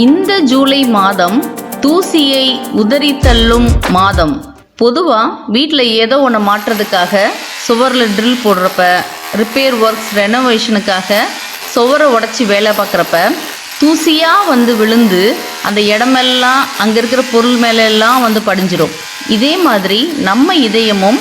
இந்த ஜூலை மாதம் தூசியை உதறி தள்ளும் மாதம். பொதுவாக வீட்டில் ஏதோ ஒன்று மாற்றுறதுக்காக சுவரில் ட்ரில் போடுறப்ப ரிப்பேர் ஒர்க்ஸ் ரெனோவேஷனுக்காக சுவரை உடச்சி வேலை பார்க்குறப்ப தூசியாக வந்து விழுந்து அந்த இடமெல்லாம் அங்கே இருக்கிற பொருள் மேலெல்லாம் வந்து படிஞ்சிடும் இதே மாதிரி நம்ம இதயமும்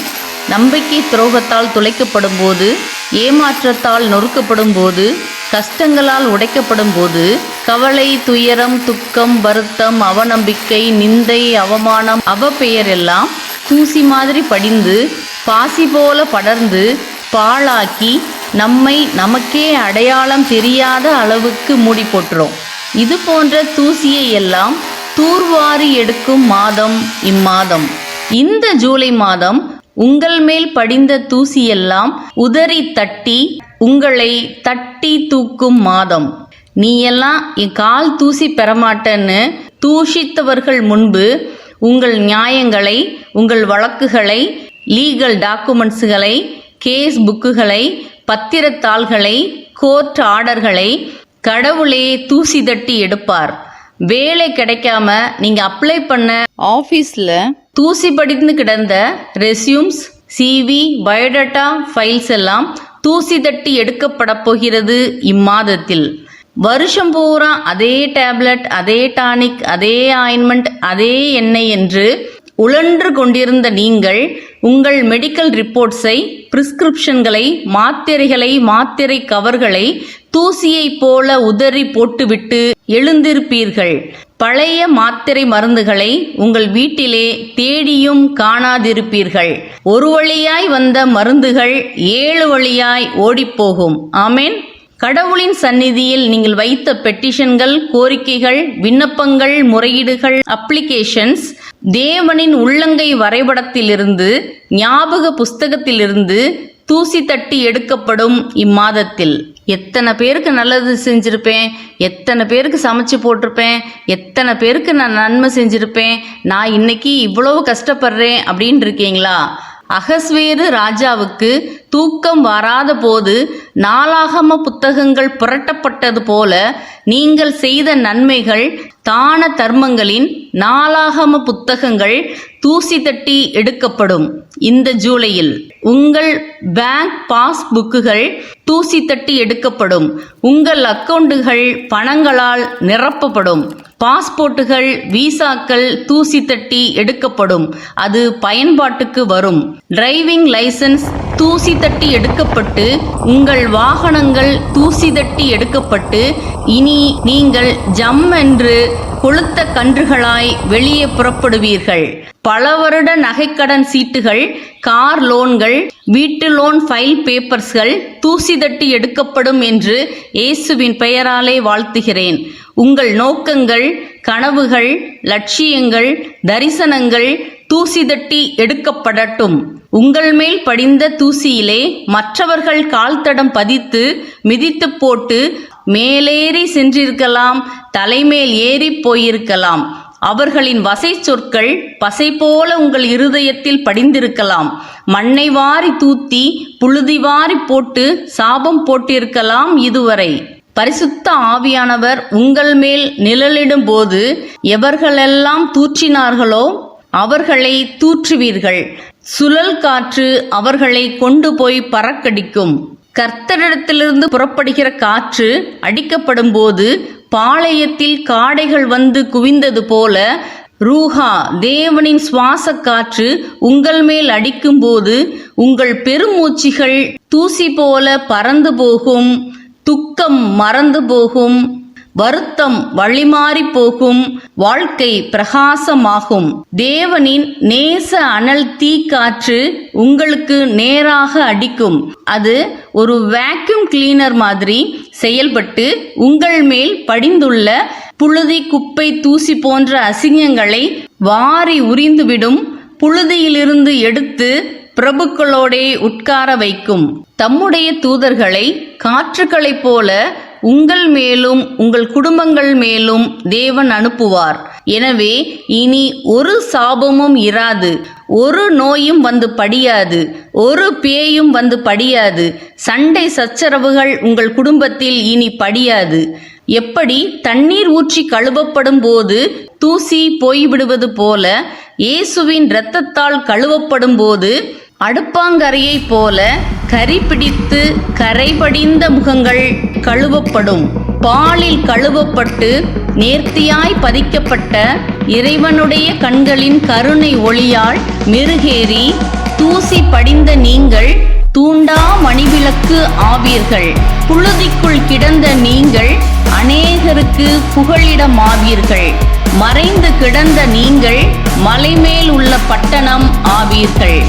நம்பிக்கை துரோகத்தால் துளைக்கப்படும் போது ஏமாற்றத்தால் நொறுக்கப்படும் போது கஷ்டங்களால் உடைக்கப்படும் போது கவலை துயரம் துக்கம் வருத்தம் அவநம்பிக்கை நிந்தை அவமானம் அவப்பெயர் எல்லாம் தூசி மாதிரி படிந்து பாசி போல படர்ந்து பாழாக்கி நம்மை நமக்கே அடையாளம் தெரியாத அளவுக்கு மூடி போட்டுரும். இது போன்ற தூசியை எல்லாம் தூர்வாரி எடுக்கும் மாதம் இம்மாதம். இந்த ஜூலை மாதம் உங்கள் மேல் படிந்த தூசியெல்லாம் உதறி தட்டி உங்களை தட்டி தூக்கும் மாதம். நீ எல்லாம் என் கால் தூசி பெறமாட்டேன்னு தூஷித்தவர்கள் முன்பு உங்கள் நியாயங்களை உங்கள் வழக்குகளை லீகல் டாக்குமெண்ட்ஸுகளை கேஸ் புக்குகளை பத்திரத்தாள்களை கோர்ட் ஆர்டர்களை கடவுளே தூசி தட்டி எடுப்பார். வேலை கிடைக்காம நீங்க அப்ளை பண்ண ஆபீஸ்ல தூசி படிந்து கிடந்த ரெஸ்யூம்ஸ் சிவி பயோடேட்டா ஃபைல்ஸ் எல்லாம் தூசி தட்டி எடுக்கப்பட போகிறது இம்மாதத்தில். வருஷம் பூரா அதே டேப்லெட் அதே டானிக் அதே ஆயின்மெண்ட் அதே எண்ணெய் என்று உழன்று கொண்டிருந்த நீங்கள் உங்கள் மெடிக்கல் ரிப்போர்ட்ஸை பிரிஸ்கிரிப்ஷன்களை மாத்திரைகளை மாத்திரை கவர்களை தூசியைப் போல உதறி போட்டுவிட்டு எழுந்திருப்பீர்கள். பழைய மாத்திரை மருந்துகளை உங்கள் வீட்டிலே தேடியும் காணாதிருப்பீர்கள். ஒரு வழியாய் வந்த மருந்துகள் ஏழு வழியாய் ஓடிப்போகும். ஆமேன். கடவுளின் சந்நிதியில் நீங்கள் வைத்த பெட்டிஷன்கள் கோரிக்கைகள் விண்ணப்பங்கள் முறையீடுகள் அப்ளிகேஷன்ஸ் தேவனின் உள்ளங்கை வரைபடத்திலிருந்து ஞாபக புஸ்தகத்திலிருந்து தூசி தட்டி எடுக்கப்படும் இம்மாதத்தில். எத்தனை பேருக்கு நல்லது செஞ்சிருப்பேன் எத்தனை பேருக்கு சமைச்சு போட்டிருப்பேன் எத்தனை பேருக்கு நான் நன்மை செஞ்சிருப்பேன் நான் இன்னைக்கு இவ்வளவு கஷ்டப்படுறேன் அப்படின்னு இருக்கீங்களா? அகஸ்வேரு ராஜாவுக்கு தூக்கம் வராத போது நாளாகம புத்தகங்கள் புரட்டப்பட்டது போல நீங்கள் செய்த நன்மைகள் தான தர்மங்களின் நாளாகம புத்தகங்கள் தூசி தட்டி எடுக்கப்படும். இந்த ஜூலையில் உங்கள் பேங்க் பாஸ் புக்குகள் தூசி தட்டி எடுக்கப்படும். உங்கள் அக்கவுண்டுகள் பணங்களால் நிரப்பப்படும். பாஸ்போர்ட்டுகள் விசாக்கள் தூசி தட்டி எடுக்கப்படும். அது பயன்பாட்டுக்கு வரும். டிரைவிங் லைசன்ஸ் தூசி தட்டி எடுக்கப்பட்டு உங்கள் வாகனங்கள் தூசி தட்டி எடுக்கப்பட்டு இனி நீங்கள் ஜம் என்று கொளுத்த கன்றுகளாய் வெளியே புறப்படுவீர்கள். பல வருட நகைக்கடன் சீட்டுகள் கார் லோன்கள் வீட்டு லோன் ஃபைல் பேப்பர்ஸ்கள் தூசி தட்டி எடுக்கப்படும் என்று இயேசுவின் பெயராலே வாழ்த்துகிறேன். உங்கள் நோக்கங்கள் கனவுகள் லட்சியங்கள் தரிசனங்கள் தூசி தட்டி எடுக்கப்படட்டும். உங்கள் மேல் படிந்த தூசியிலே மற்றவர்கள் கால் தடம் பதித்து மிதித்து போட்டு மேலேறி சென்றிருக்கலாம் தலைமேல் ஏறி போயிருக்கலாம். அவர்களின் வசை சொற்கள் பசை போல உங்கள் இருதயத்தில் படிந்திருக்கலாம். மண்ணை வாரி தூத்தி புழுதி வாரி போட்டு சாபம் போட்டிருக்கலாம் இதுவரை. பரிசுத்த ஆவியானவர் உங்கள் மேல் நிழலிடும் போது எவர்களெல்லாம் தூற்றினார்களோ அவர்களை தூற்றுவீர்கள். சுழல் காற்று அவர்களை கொண்டு போய் பறக்கடிக்கும். கர்த்தரிடத்திலிருந்து புறப்படுகிற காற்று அடிக்கப்படும் போது பாளையத்தில் காடைகள் வந்து குவிந்தது போல ரூஹா தேவனின் சுவாச காற்று உங்கள் மேல் அடிக்கும்போது உங்கள் பெருமூச்சிகள் தூசி போல பறந்து போகும் துக்கம் மறந்து போகும். வருத்தம் வழிமாறி போகும் வாழ்க்கை பிரகாசமாகும். தேவனின் நேச அனல் தீக்காற்று உங்களுக்கு நேராக அடிக்கும். அது ஒரு வேக்யூம் கிளீனர் மாதிரி செயல்பட்டு உங்கள் மேல் படிந்துள்ள புழுதி குப்பை தூசி போன்ற அசிங்கங்களை வாரி உறிந்துவிடும் புழுதியிலிருந்து எடுத்து பிரபுக்களோடே உட்கார வைக்கும். தம்முடைய தூதர்களை காற்றுகளைப் போல உங்கள் மேலும் உங்கள் குடும்பங்கள் மேலும் தேவன் அனுப்புவார். எனவே இனி ஒரு சாபமும் இராது. ஒரு நோயும் வந்து படியாது. ஒரு பேயும் வந்து படியாது. சண்டை சச்சரவுகள் உங்கள் குடும்பத்தில் இனி படியாது. எப்படி? தண்ணீர் ஊற்றி கழுவப்படும் போது தூசி போய்விடுவது போல இயேசுவின் இரத்தத்தால் கழுவப்படும் போது அடுப்பாங்கரையைப் போல கரி பிடித்து கரைபடிந்த முகங்கள் கழுவப்படும். பாலில் கழுவப்பட்டு நேர்த்தியாய் பதிக்கப்பட்ட இறைவனுடைய கண்களின் கருணை ஒளியால் மெருகேறி தூசி படிந்த நீங்கள் தூண்டா மணிவிளக்கு ஆவீர்கள். புழுதிக்குள் கிடந்த நீங்கள் அநேகருக்கு புகழிடமாவீர்கள் மறைந்து கிடந்த நீங்கள் மலைமேல் உள்ள பட்டணம் ஆவீர்கள்.